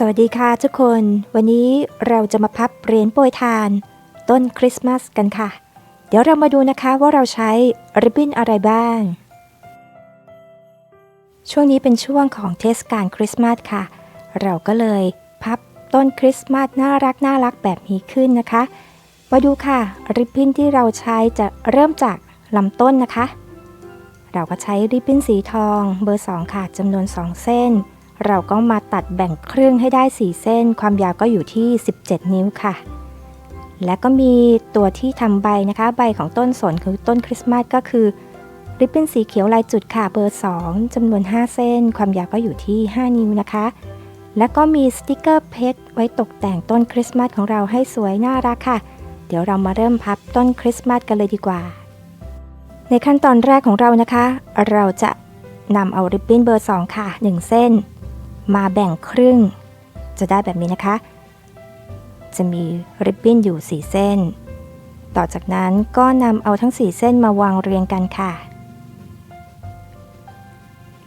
สวัสดีค่ะทุกคน วันนี้เราจะมาพับเหรียญโปรยทาน ต้นคริสต์มาสกันค่ะ เดี๋ยวเรามาดูนะคะว่าเราใช้ริบบิ้นอะไรบ้าง ช่วงนี้เป็นช่วงของเทศกาลคริสต์มาสค่ะ เราก็เลยพับต้นคริสต์มาสน่ารักน่ารักแบบนี้ขึ้นนะคะ มาดูค่ะริบบิ้นที่เราใช้จะเริ่มจากลำต้นนะคะ เราก็ใช้ริบบิ้นสีทองเบอร์ 2 ค่ะจำนวน 2 เส้น เราก็มาตัดแบ่งครึ่งให้ได้ 4 เส้น ความยาวก็อยู่ที่ 17 นิ้วค่ะ และก็มีตัวที่ทำใบนะคะ ใบของต้นสนคือต้นคริสต์มาสก็คือ ริบบิ้นสีเขียวลายจุดค่ะเบอร์ 2จำนวน 5 เส้น ความยาวก็อยู่ที่ 5 นิ้วนะคะ แล้วก็มีสติกเกอร์เพชรไว้ตกแต่งต้นคริสต์มาสของเราให้สวยน่ารักค่ะ เดี๋ยวเรามาเริ่มพับต้นคริสต์มาสกันเลยดีกว่า ในขั้นตอนแรกของเรานะคะ เราจะนำเอาริบบิ้นเบอร์ 2 ค่ะ 1 เส้น มาแบ่งครึ่ง จะได้แบบนี้นะคะ จะมีริบบิ้นอยู่ 4 เส้น ต่อจากนั้นก็นำเอาทั้ง 4 เส้นมาวางเรียงกันค่ะ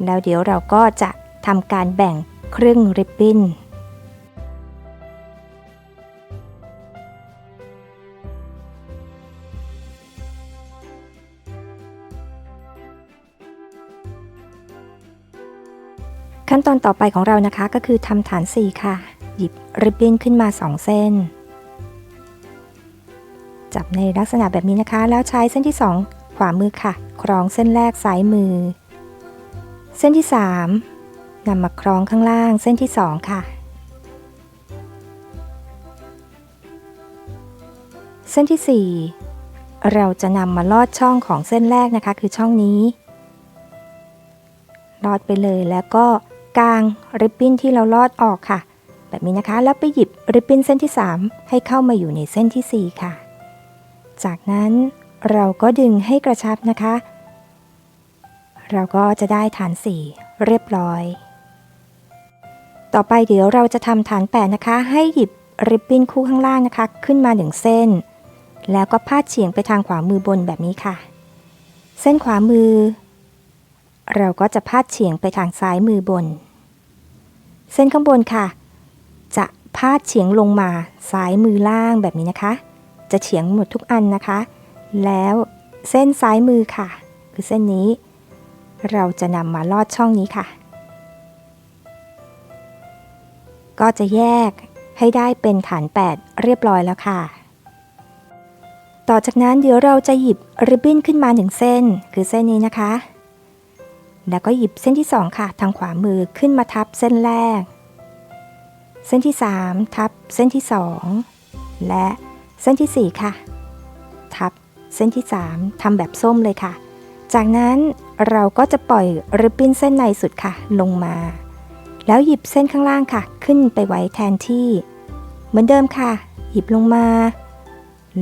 แล้วเดี๋ยวเราก็จะทำการแบ่งครึ่งริบบิ้น ขั้นตอนต่อไปของเรานะคะก็คือทำฐาน 4 ค่ะ หยิบริบบิ้นขึ้นมา 2 เส้น จับในลักษณะแบบนี้นะคะ แล้วใช้เส้นที่ 2 ขวามือค่ะ คล้องเส้นแรกซ้ายมือ เส้นที่ 3นำมาคล้องข้างล่างเส้นที่ 2 ค่ะ เส้นที่ 4 เราจะนำมาลอดช่องของเส้นแรกนะคะ คือช่องนี้ลอดไปเลยแล้วก็ กลางริบบิ้นที่เราลอดออกค่ะ แบบนี้นะคะ แล้วไปหยิบริบบิ้นเส้นที่ 3 ให้เข้ามาอยู่ในเส้นที่ 4 ค่ะ จากนั้นเราก็ดึงให้กระชับนะคะ เราก็จะได้ฐาน4เรียบร้อย ต่อไปเดี๋ยวเราจะทำฐาน8นะคะ ให้หยิบริบบิ้นคู่ข้างล่างนะคะ ขึ้นมา1เส้น แล้วก็พาดเฉียงไปทางขวามือบนแบบนี้ค่ะ เส้นขวามือ เราก็จะพาดเฉียงไปทางซ้ายมือบน เส้นข้างบนค่ะ จะพาดเฉียงลงมาซ้ายมือล่างแบบนี้นะคะ จะเฉียงหมดทุกอันนะคะ แล้วเส้นซ้ายมือค่ะ คือเส้นนี้ เราจะนำมาลอดช่องนี้ค่ะ ก็จะแยกให้ได้เป็นฐาน 8 เรียบร้อยแล้วค่ะ ต่อจากนั้นเดี๋ยวเราจะหยิบริบบิ้นขึ้นมาหนึ่งเส้น คือเส้นนี้นะคะ แล้วก็หยิบเส้นที่ 2 ค่ะ ทางขวามือขึ้นมาทับเส้นแรก เส้นที่ 3 ทับเส้นที่ 2 และเส้นที่ 4 ค่ะ ทับเส้นที่ 3ทำแบบส้มเลยค่ะ จากนั้นเราก็จะปล่อยริบบิ้นเส้นในสุดค่ะ ลงมา แล้วหยิบเส้นข้างล่างค่ะ ขึ้นไปไว้แทนที่ เหมือนเดิมค่ะ หยิบลงมา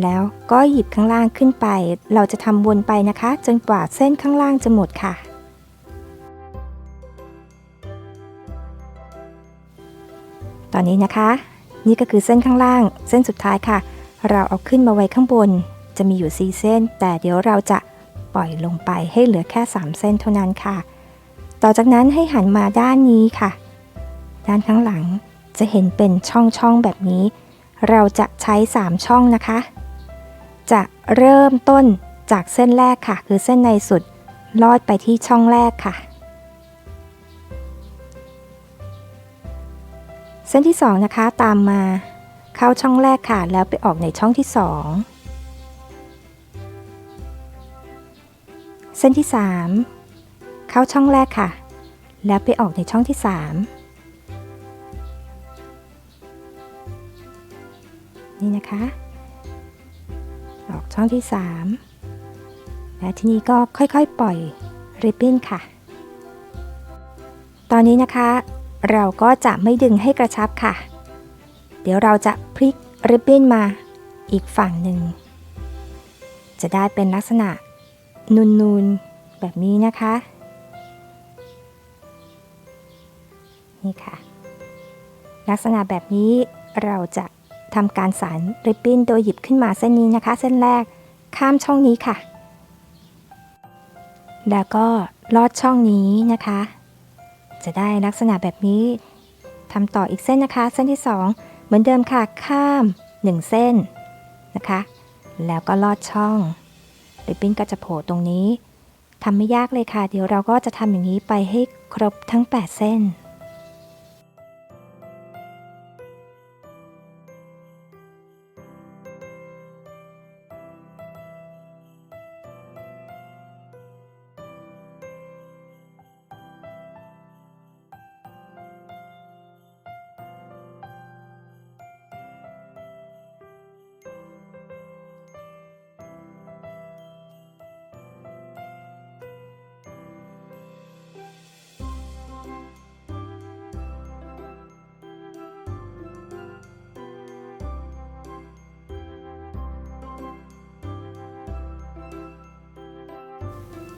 แล้วก็หยิบข้างล่างขึ้นไป เราจะทำวนไปนะคะ จนกว่าเส้นข้างล่างจะหมดค่ะ ตอนนี้นะคะ นี่ก็คือเส้นข้างล่าง เส้นสุดท้ายค่ะ เราเอาขึ้นมาไว้ข้างบน จะมีอยู่ 4 เส้น แต่เดี๋ยวเราจะปล่อยลงไปให้เหลือแค่ 3 เส้นเท่านั้นค่ะ ต่อจากนั้นให้หันมาด้านนี้ค่ะ ด้านข้างหลังจะเห็นเป็นช่องๆแบบนี้ เราจะใช้ 3 ช่องนะคะ จะเริ่มต้นจากเส้นแรกค่ะ คือเส้นในสุดลอดไปที่ช่องแรกค่ะ เส้นที่ 2 นะคะตามมาเข้าช่องแรกค่ะ แล้วไปออกในช่องที่ 2 เส้นที่ 3 เข้าช่องแรกค่ะ แล้วไปออกในช่องที่ 3 นี่นะคะ ออกช่องที่ 3 และทีนี้ก็ค่อยๆปล่อยริบบิ้นค่ะ ตอนนี้นะคะ เราก็จะไม่ดึงให้กระชับค่ะ เดี๋ยวเราจะพลิกริบบิ้นมาอีกฝั่งหนึ่ง จะได้เป็นลักษณะนูนๆแบบนี้นะคะ นี่ค่ะ ลักษณะแบบนี้เราจะทำการสานริบบิ้นโดยหยิบขึ้นมาเส้นนี้นะคะ เส้นแรกข้ามช่องนี้ค่ะ แล้วก็ลอดช่องนี้นะคะ จะได้ลักษณะแบบนี้ทำต่ออีกเส้นนะคะ เส้นที่ 2 เหมือนเดิมค่ะข้าม 1 เส้นนะคะ แล้วก็ลอดช่องริบบิ้นก็จะโผล่ตรงนี้ทำไม่ยากเลยค่ะ เดี๋ยวเราก็จะทำอย่างนี้ไปให้ครบทั้ง 8 เส้น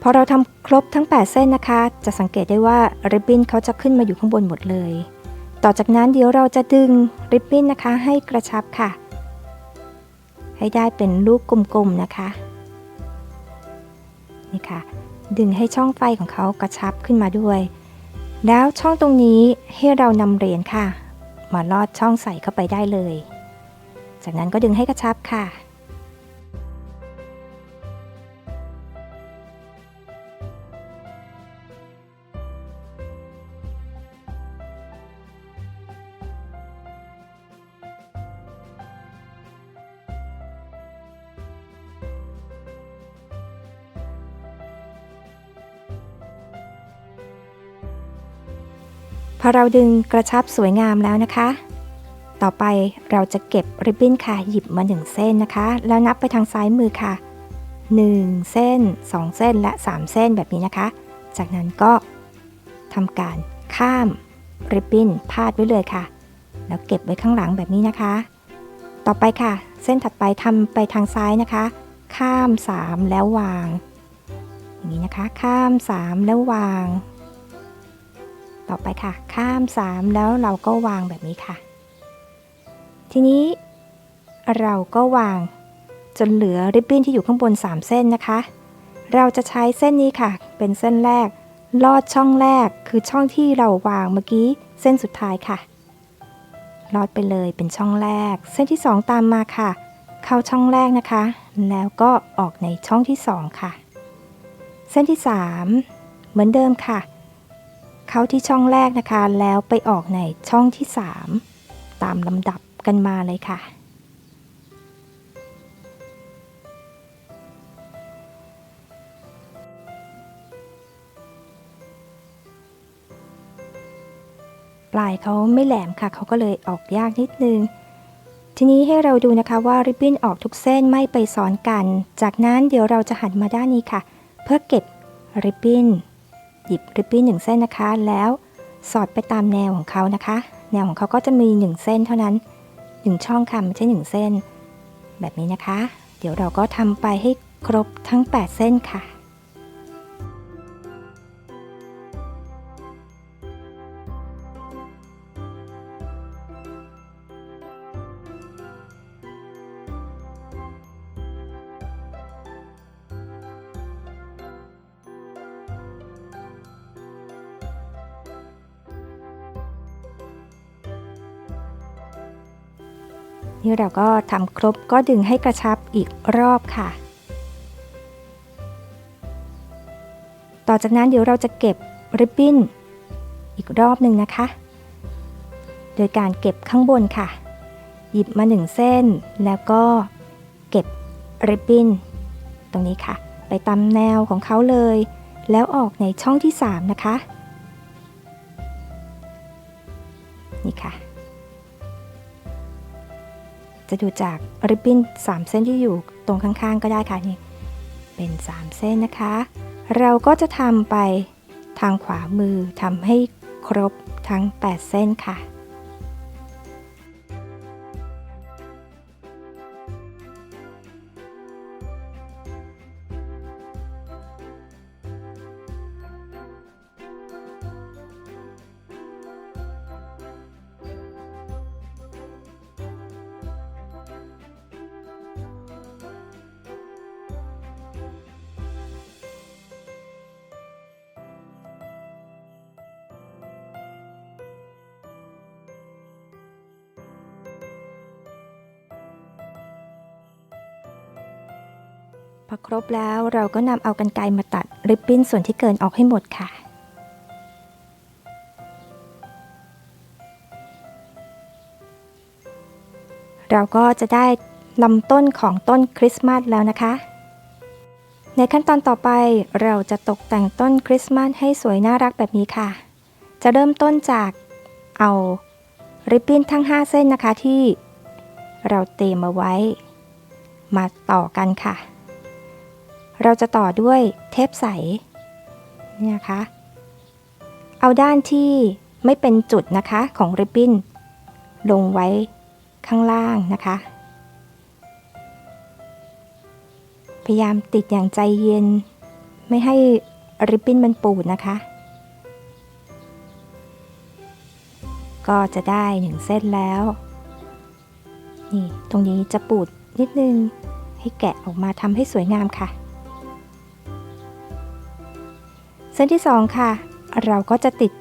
พอเราทำครบทั้ง 8 เส้นนะคะ จะสังเกตได้ว่าริบบิ้นเขาจะขึ้นมาอยู่ข้างบนหมดเลย ต่อจากนั้นเดี๋ยวเราจะดึงริบบิ้นนะคะให้กระชับค่ะ ให้ได้เป็นลูกกลมๆนะคะนี่ค่ะ ดึงให้ช่องไฟของเขากระชับขึ้นมาด้วย แล้วช่องตรงนี้ให้เรานำเหรียญค่ะ มาลอดช่องใส่เข้าไปได้เลย จากนั้นก็ดึงให้กระชับค่ะ พอเราดึงกระชับสวยงามแล้วนะคะ ต่อไปเราจะเก็บริบบิ้นค่ะ หยิบมา 1 เส้นนะคะ แล้วนับไปทางซ้ายมือค่ะ 1 เส้น 2 เส้นและ 3 เส้นแบบนี้นะคะ จากนั้นก็ทำการข้ามริบบิ้นพาดไว้เลยค่ะ แล้วเก็บไว้ข้างหลังแบบนี้นะคะ ต่อไปค่ะ เส้นถัดไปทำไปทางซ้ายนะคะ ข้าม 3 แล้ววาง อย่างนี้นะคะ ข้าม 3 แล้ววาง ต่อไปค่ะ ข้าม 3 แล้วเราก็วางแบบนี้ค่ะ ทีนี้เราก็วางจนเหลือริบบิ้นที่อยู่ข้างบน 3 เส้นนะคะ เราจะใช้เส้นนี้ค่ะ เป็นเส้นแรก ลอดช่องแรกคือช่องที่เราวางเมื่อกี้เส้นสุดท้ายค่ะ ลอดไปเลยเป็นช่องแรก เส้นที่ 2 ตามมาค่ะ เข้าช่องแรกนะคะ แล้วก็ออกในช่องที่ 2 ค่ะ เส้นที่ 3 เหมือนเดิมค่ะ เข้าที่ช่องแรกนะคะ แล้วไปออกในช่องที่ 3 ตามลำดับกันมาเลยค่ะ ปลายเขาไม่แหลมค่ะ เขาก็เลยออกยากนิดนึง ทีนี้ให้เราดูนะคะว่าริบบิ้นออกทุกเส้นไม่ไปซ้อนกัน จากนั้นเดี๋ยวเราจะหันมาด้านนี้ค่ะ เพื่อเก็บริบบิ้น หยิบริบบิ้นหนึ่งเส้นนะคะ แล้วสอดไปตามแนวของเขานะคะ แนวของเขาก็จะมี 1 เส้นเท่านั้น 1 ช่องค่ะไม่ใช่ 1 เส้น แบบนี้นะคะ เดี๋ยวเราก็ทำไปให้ครบทั้ง 8 เส้นค่ะ นี่เราก็ทำครบก็ดึงให้กระชับอีกรอบค่ะ ต่อจากนั้นเดี๋ยวเราจะเก็บริบบิ้นอีกรอบหนึ่งนะคะ โดยการเก็บข้างบนค่ะ หยิบมาหนึ่งเส้น แล้วก็เก็บริบบิ้นตรงนี้ค่ะ ไปตามแนวของเขาเลย แล้วออกในช่องที่ 3 นะคะ จะดูจากริบบิ้น3 เส้นที่อยู่ตรงข้างๆ ก็ได้ค่ะนี่เป็น 3 เส้นนะคะ เราก็จะทำไปทางขวามือทำให้ครบทั้ง 8 เส้นค่ะ อครบแล้วเราก็นำเอากันไกรมาตัดริบบิ้นส่วนที่เกินออกให้หมดค่ะ เราก็จะได้ลำต้นของต้นคริสต์มาสแล้วนะคะ ในขั้นตอนต่อไปเราจะตกแต่งต้นคริสต์มาสให้สวยน่ารักแบบนี้ค่ะ จะเริ่มต้นจากเอาริบบิ้นทั้ง 5 เส้นนะคะที่เราเตรียมเอาไว้ มาต่อกันค่ะ เราจะต่อด้วยเทปใสนี่นะคะ เอาด้านที่ไม่เป็นจุดนะคะของริบบิ้นลงไว้ข้างล่างนะคะ พยายามติดอย่างใจเย็น ไม่ให้ริบบิ้นมันปูดนะคะ ก็จะได้หนึ่งเส้นแล้ว นี่ ตรงนี้จะปูดนิดนึงให้แกะออกมาทำให้สวยงามค่ะ เส้นที่สองค่ะ เราก็จะติด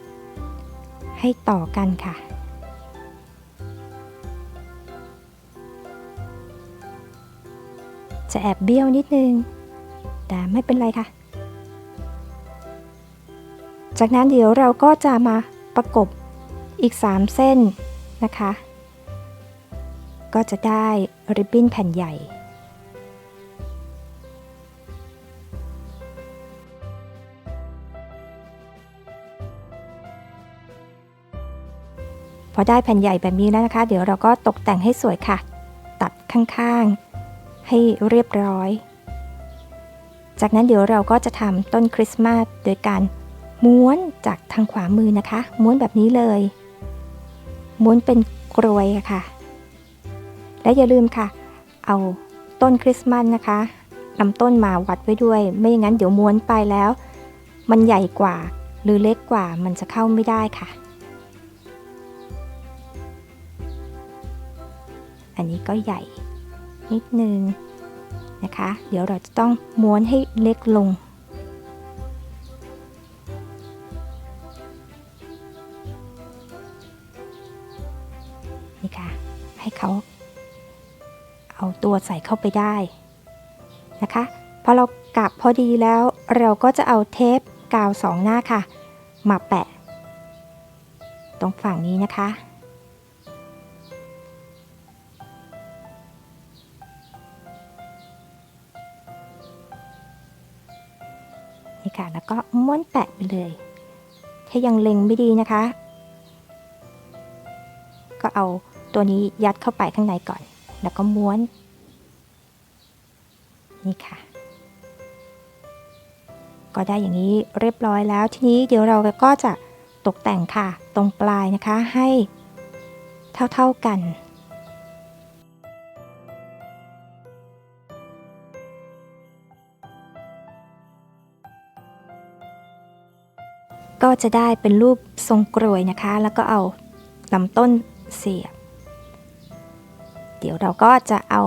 ให้ต่อกันค่ะ จะแอบเบี้ยวนิดนึง แต่ไม่เป็นไรค่ะ จากนั้นเดี๋ยวเราก็จะมาประกบอีก 3 เส้นนะคะ ก็จะได้ริบบิ้นแผ่นใหญ่ อได้แผ่นใหญ่แบบนี้แล้วนะคะ เดี๋ยวเราก็ตกแต่งให้สวยค่ะ ตัดข้างๆ ให้เรียบร้อย จากนั้นเดี๋ยวเราก็จะทำต้นคริสต์มาสโดยการม้วนจากทางขวามือนะคะ ม้วนแบบนี้เลย ม้วนเป็นกรวยะค่ะ และอย่าลืมค่ะ เอาต้นคริสต์มาสนะคะนำต้นมาวัดไว้ด้วย ไม่อย่างนั้นเดี๋ยวม้วนไปแล้ว มันใหญ่กว่าหรือเล็กกว่ามันจะเข้าไม่ได้ค่ะ อันนี้ก็ใหญ่นิดนึงนะคะ เดี๋ยวเราจะต้องม้วนให้เล็กลง นี่ค่ะ ให้เขาเอาตัวใส่เข้าไปได้นะคะพอเรากลับพอดีแล้วเราก็จะเอาเทปกาวสองหน้าค่ะ มาแปะ ตรงฝั่งนี้นะคะ ม้วนแปะไปเลย ถ้ายังเล็งไม่ดีนะคะ ก็เอาตัวนี้ยัดเข้าไปข้างในก่อน แล้วก็ม้วน นี่ค่ะ ก็ได้อย่างนี้เรียบร้อยแล้ว ทีนี้เดี๋ยวเราก็จะตกแต่งค่ะ ตรงปลายนะคะให้เท่าๆกัน จะได้เป็นรูปทรงกรวยนะคะ แล้วก็เอาลำต้นเสียบ เดี๋ยวเราก็จะเอา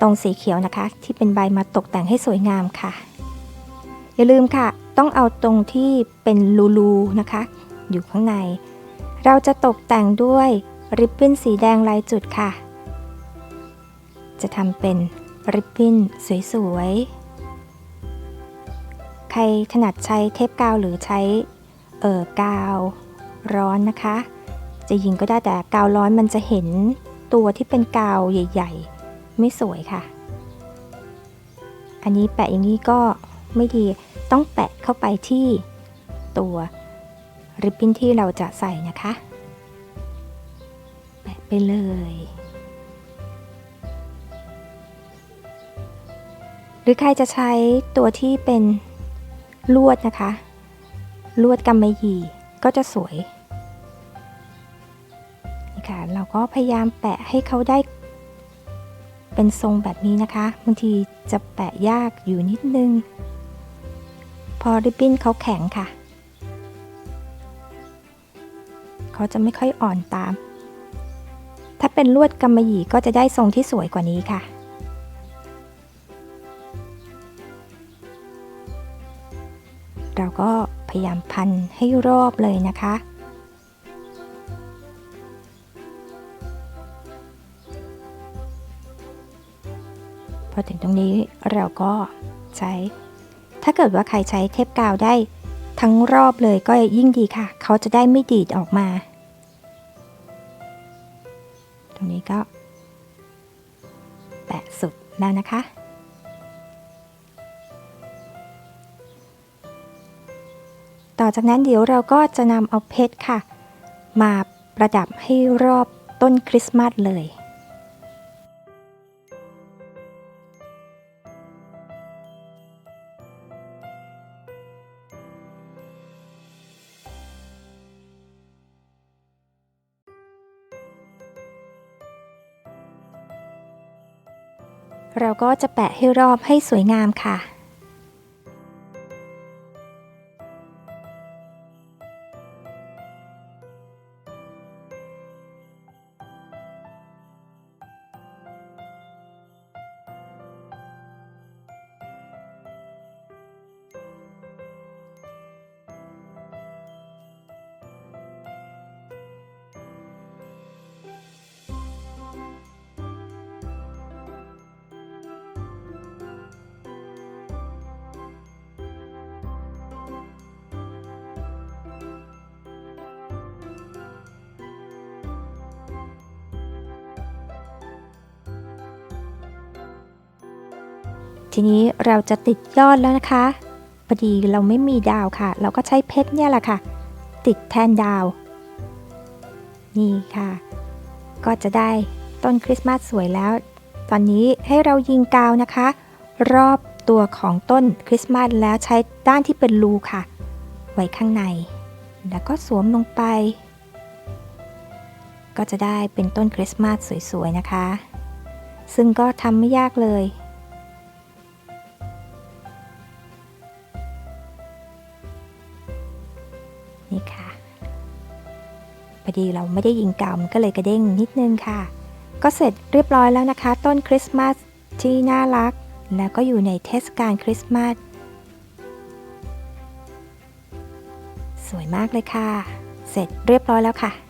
ตรงสีเขียวนะคะ ที่เป็นใบมาตกแต่งให้สวยงามค่ะ อย่าลืมค่ะ ต้องเอาตรงที่เป็นรูๆนะคะ อยู่ข้างใน เราจะตกแต่งด้วยริบบิ้นสีแดงลายจุดค่ะ จะทำเป็นริบบิ้นสวยๆ ใครถนัดใช้เทปกาวหรือใช้ เอ่อกาวร้อนนะคะ จะยิงก็ได้แต่กาวร้อนมันจะเห็นตัวที่เป็นกาวใหญ่ ๆ ไม่สวยค่ะ อันนี้แปะอย่างนี้ก็ไม่ดีต้องแปะเข้าไปที่ตัวริบบิ้นที่เราจะใส่นะคะ แปะไปเลย หรือใครจะใช้ตัวที่เป็นลวดนะคะ ลวดกำมะหยี่ก็จะสวยนี่ค่ะเราก็พยายามแปะให้เขาได้ เป็นทรงแบบนี้นะคะบางทีจะแปะยากอยู่นิดนึง พอริบบิ้นเขาแข็งค่ะ เขาจะไม่ค่อยอ่อนตาม ถ้าเป็นลวดกำมะหยี่ก็จะได้ทรงที่สวยกว่านี้ค่ะเราก็ พยายามพันให้รอบเลยนะคะ พอถึงตรงนี้เราก็ใช้ ถ้าเกิดว่าใครใช้เทปกาวได้ทั้งรอบเลยก็ยิ่งดีค่ะ เขาจะได้ไม่ดีดออกมา ตรงนี้ก็ แปะสุดแล้วนะคะ จากนั้นเดี๋ยวเราก็จะนำเอาเพชรค่ะ มาประดับให้รอบต้นคริสต์มาสเลยเราก็จะแปะให้รอบให้สวยงามค่ะ ทีนี้เราจะติดยอดแล้วนะคะพอดีเราไม่มีดาวค่ะ เราก็ใช้เพชรเนี่ยแหละค่ะ ติดแทนดาว นี่ค่ะ ก็จะได้ต้นคริสต์มาสสวยแล้ว ตอนนี้ให้เรายิงกาวนะคะ รอบตัวของต้นคริสต์มาสแล้วใช้ด้านที่เป็นรูค่ะ ไว้ข้างใน แล้วก็สวมลงไป ก็จะได้เป็นต้นคริสต์มาสสวยๆนะคะ ซึ่งก็ทำไม่ยากเลย ดีเราไม่ได้ยิงกาวมันก็เลยกระเด้งนิดนึงค่ะ ก็เสร็จเรียบร้อยแล้วนะคะ ต้นคริสต์มาสที่น่ารัก แล้วก็อยู่ในเทศกาลคริสต์มาสสวยมากเลยค่ะ เสร็จเรียบร้อยแล้วค่ะ